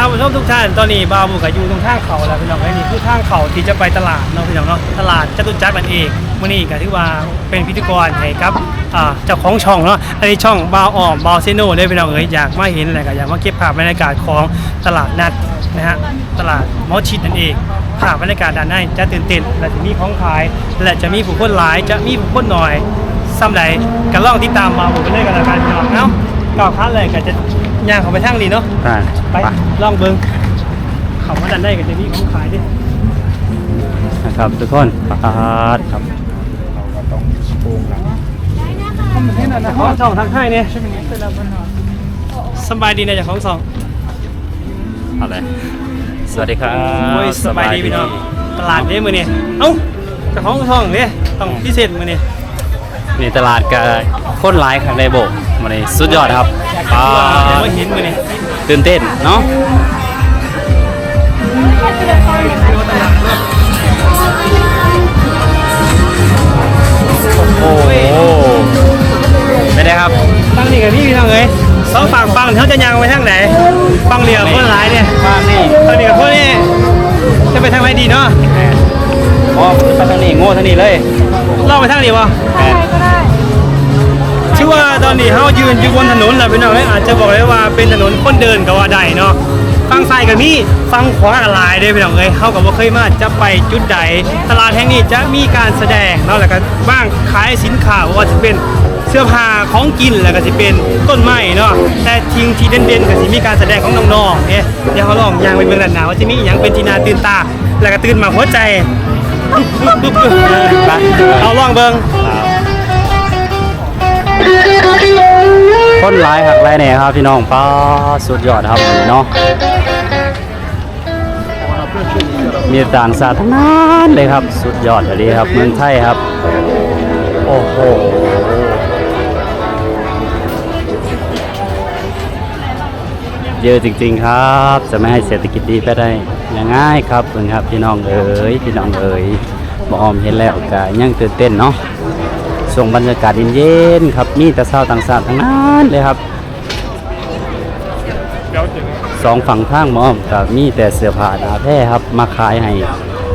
ท่านผู้ชมทุกท่านตอนนี้บาวบุกอยู่ตรงทางเขาแล้วพี่น้องไอ้นี่คือทางเขาที่จะไปตลาดเนาะพี่น้องเนาะตลาดจตุจักรนั่นเองมื่อนี้ก็ถือว่าเป็นพิธีกรให้ครับอ่าเจ้าของช่องเนาะอันนี้ช่องบาวออมบาวเซโน่ได้พี่น้องเอ้ยอยากมาเห็นอะไรก็อยากมาเก็บภาพบรรยากาศของตลาดนัดนะฮะตลาดมอชิดนั่นเองภาพบรรยากาศด้านในจะตื่นเต้นและจะมีของขาย และจะมีผู้คนหลายจะมีผู้คนหน่อยซ้ำใดก็ลองติดตามบาวบุกไปเลยกันแล้วกันพี่น้องเนาะก้าวขาเลยก็จะ ย่างเข้าไปทางนี้เนาะอ่าไปลองเบิ้งเขามาดันได้กับเจมี่ของขายดินะครับทุกคนปาดครับของสองทางให้เนี่ยสบายดีนะจากของสองเอาเลยสวัสดีครับโอ้ยสบายดีพี่น้องตลาดเด้มือนี่เอ้าเจากของสองเนี่ยต้องพิเศษมือนี่นี่ตลาดกับคนหลายครับในโบก มาเลยสุดยอดครับปาเดี๋ยวดมาเห็นมือนี่ตื่นเต้นเนาะโอ้โหไม่ได้ครับตั้งนี่กับพี่พี่น้องเอ้ยสองฝั่งฟังเขาจะยังไปทางไหนฟังเหลียวคนหลายเนี่ยบ้านนี่ทางนี้กับพวกนี้จะไปทางไหนดีเนาะอ๋อไปทางนี้โง่ทางนี้เลยลองไปทางนี้วะแม่นชื่อ ว่าตอนนี้เขายืนอยู่บนถนนแหละพี่น้องเอ้ยอาจจะบอกได้ว่าเป็นถนนคนเดินก็ว่าได้เนาะฟังซ้ายกับมีฟังขวากับหลายเด้พี่น้องเอ้ยเขากับว่าเคยมาจะไปจุดใดตลาดแห่งนี้จะมีการแสดงเนาะแล้วก็บ้างขายสินค้าว่าจะเป็นเสื้อผ้าของกินแล้วก็จะเป็นต้นไม้เนาะแต่ทิ้งที่เด่นๆก็สิมีการแสดงของน้องๆเนี่ยเดี๋ยวเขาลองยางไปเบิ่งด้านหน้าว่าจะมีอหย่างเป็นที่น่าตื่นตา แล้วก็ตื่นมาหัวใจเอาลองเบิ่ง คนหลายหักหลายแหน่ครับพี่น้องป้าสุดยอดครับเนาะมีต่างชาติทั้งนั้นเลยครับ สุดยอดเลยครับเมืองไทยครับ โอ้โหเยอะจริงๆครับ จะไม่ให้เศรษฐกิจดีไปได้ยังง่ายครับเพื่อนครับพี่น้องเอ๋ยพี่น้องเอ๋ยบอมเห็นแล้วก็ยังตื่นเต้นเนาะ ช่วงบรรยากาศเย็นๆครับ มีแต่ชาวต่างชาติทั้งนั้นเลยครับสองฝั่งทางหมอมกับมีแต่เสื้อผ้าหนาแท้ครับ มาขายให้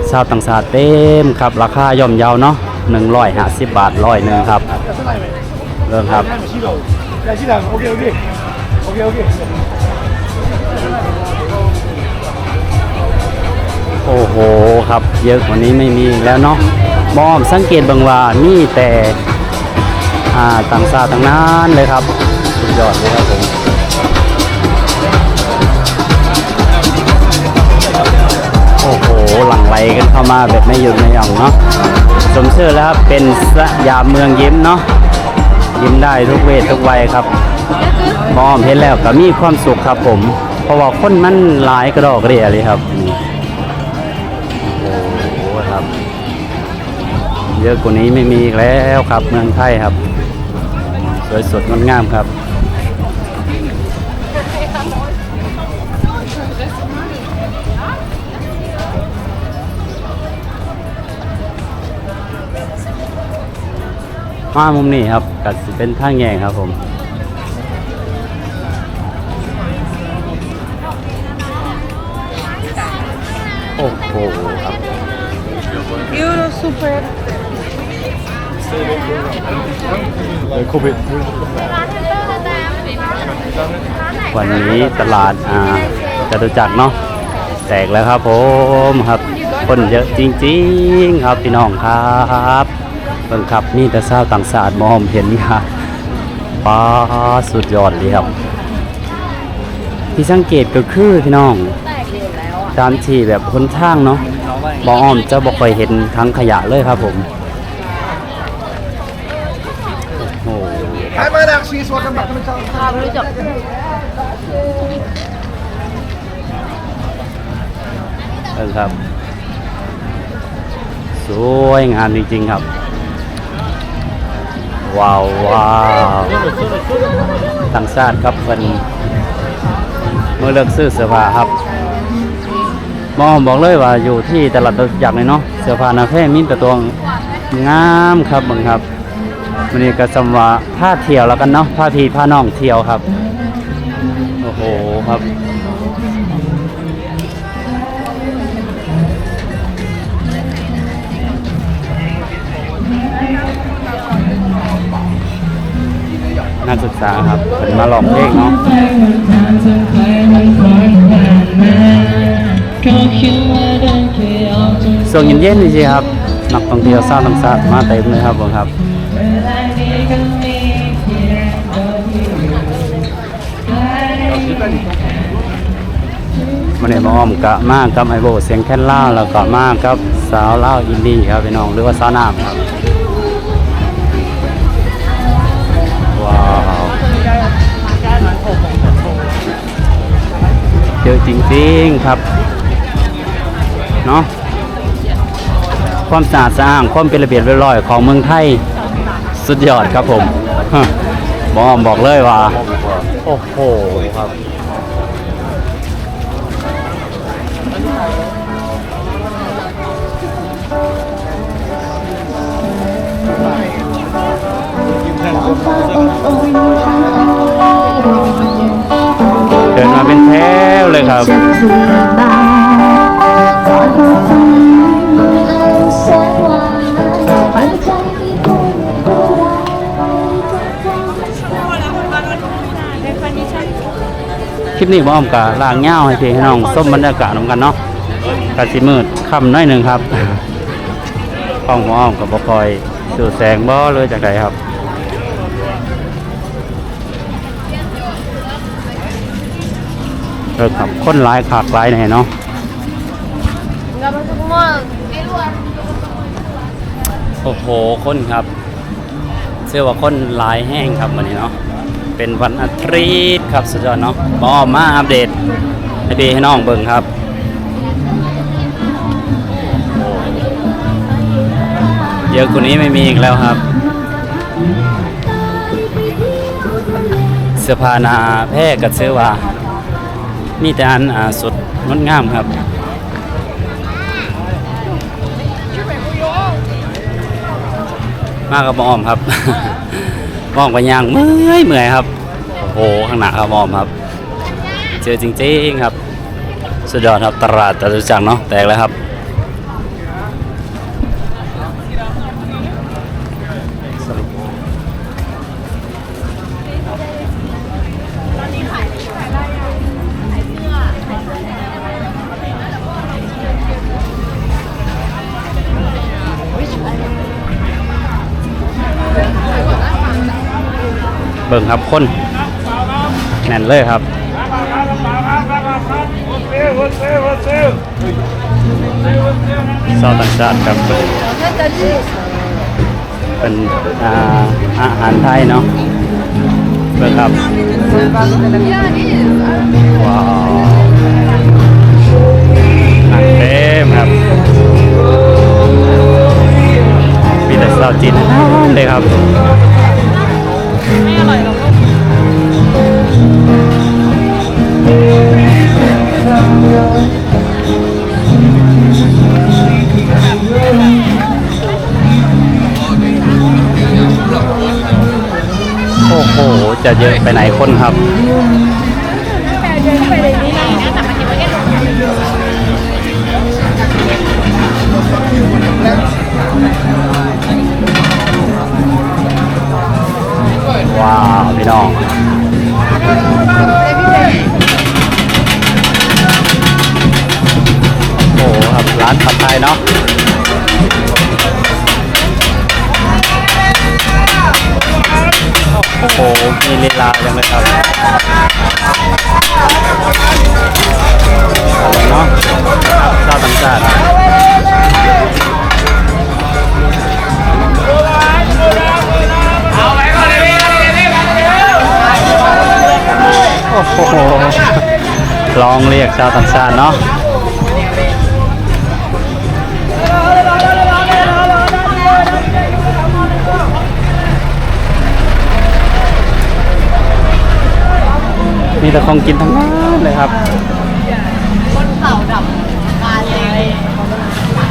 ชาวต่างชาติเต็มครับ ราคาย่อมเยาเนาะหนึ่งร้อยห้าสิบบาทร้อยหนึ่งครับ เริ่มครับโอ้โหครับ เยอะกว่านี้ไม่มีอีกแล้วเนาะมอมสังเกตเบางว่ามีแต่อ่าต่างชาติทั้งนั้นเลยครับสุดยอดเลยครับผมโอ้โหหลั่งไหลกันเข้ามาแบบไม่หยุดไม่หย่อนเนาะสมชื่อแล้วครับเป็นสยามเมืองยิ้มเนาะยิ้มได้ทุกเวททุกวัยครับมอมเห็นแล้วก็มีความสุขครับผม เพราะว่าคนมันหลายกระดอกกระเดียเลยครับโอ้โหครับ เยอะกว่านี้ไม่มีแล้วครับเมืองไทยครับ วยสดงดงามครับมามุมนี้ครับกัดเป็นท่าแยงครับผมโอ้โหครับ Euro super. วันนี้ตลาดอ่าจตุจักรเนาะแตกแล้วครับผมครับ คนเยอะจริงๆ ครับพี่น้องครับเบิ่งครับนี่แต่เศร้าวต่างศาสตร์มอมเห็นครับป้าสุดยอดเลยครับที่สังเกตก็คือพี่น้องตามที่แบบคนทางเนาะบออ้อมจะบอกคอยเห็นทั้งขยะเลยครับผมโอ้โห Hi, my Axis. Welcome back to the channel. เออครับ สวยงามจริงๆครับ ว้าวว้าวต่างชาติครับเป็นเมื่อเลือกซื้อเสื้อผ้าครับมองบอกเลยว่าอยู่ที่ตลาดอยากเลยเนาะเสื้อผ้านาแพ่มีแต่ตัวงามครับเบังครับ วันนี้ก็สมว่าผ้าเที่ยวแล้วกันเนาะผ้าพีผ้าน้องเที่ยวครับ โอ้โหครับนักศึกษาครับเป็นมาหลอกเพลงเนาะส่วนเย็นๆนี่สิครับ นักท่องเที่ยวสร้างธรรมศาสตร์มาเต็มเลยครับผมครับมันเห็นมาอ้อมกะมากกับไอโบเสียงแค่นล่าแล้วก็มากกับสาวเล่าอินดี้ครับพี่น้องหรือว่าสาวน้ำครับว้าวเยอะจริงๆครับเนาะ ความสะอาดสะอ้างความเป็นระเบียบเรียบร้อยของเมืองไทยสุดยอดครับผมฮะบอมบอกเลยว่า โอ้โหครับเดินมาเป็นแถวเลยครับ ลิปนี้บ่อ้อมกะลางเงาให้พี่ให้น้องส้มบรรยากาศนำกันเนาะกะสิมืดค่ำน้อยหนึ่งครับกล้องบ่อ้อมกับบ่คอยสู่แสงบ่เลยจากใดครับเออครับคนหลายขากหลายแน่เนาะโอ้โหคนครับเชื่อว่าคนหลายแห้งครับวันนี้เนาะ เป็นวันอาทิตย์ครับสุดยอดเนาะบอมาอัปเดตให้พี่ให้น้องเบิ่งครับเยอะกว่านี้ไม่มีอีกแล้วครับ เสื้อผ้านาแพร่กับเสื้อว่ามีแต่อันอสุดงดงามครับมากกับหมออมครับ มองไปย่างเมื่อยเมื่อยครับ โอ้โหข้างหน้าครับมอมครับ เจอจริงๆครับ สุดยอดครับตลาดตะลุจักเนาะแตกแล้วครับ บิ่งครับคนแน่นเลยครับชาวต่างชาติครับเป็นอาอาหารไทยเนาะเบิ่งครับว้าวหนักเต็มครับมีแต่สาวจีนเลยครับ จะเยอะไปไหนคนครับว้าว พี่น้อง ลีลาอย่างเลยครับเนาะชาวต่างชาติโอ้โหลองเรียกชาวต่างชาติเนาะ มีแต่ของกินทั้งนั้นเลยครับ Khảo đọc. Và này.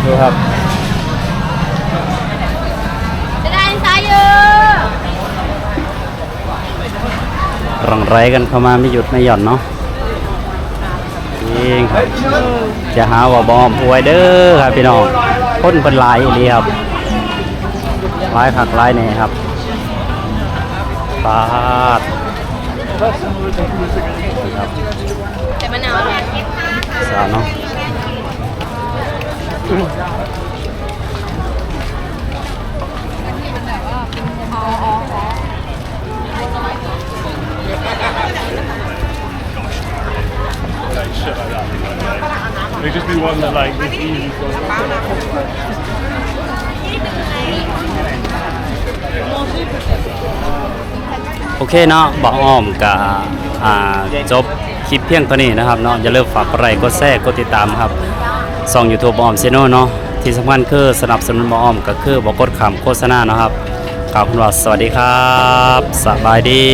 ดูครับ Đây đây saya. รังไรกันเข้ามาไม่หยุดไม่หย่อนเนาะจริงครับจะหาว่าบอมอวยเด้อครับพี่น้องคนเป็นหลายอีหลีครับหลายผักหลายแหน่ครับปาด แต่มะนาวเนี่ยสาวเนาะ เคเนาะบอกอ้อมกับจบคลิปเพียงเท่านี้นะครับเนาะอย่าลืมฝากอะไลค์กดแชร์กดติดตามครับส่องยูทูบออมเซโนเนาะที่สำคัญคือสนับสนุนบออมก็คือบอกกดคำโฆษณาเนาะครับขอบคุณว่าสวัสดีครับ สบายดี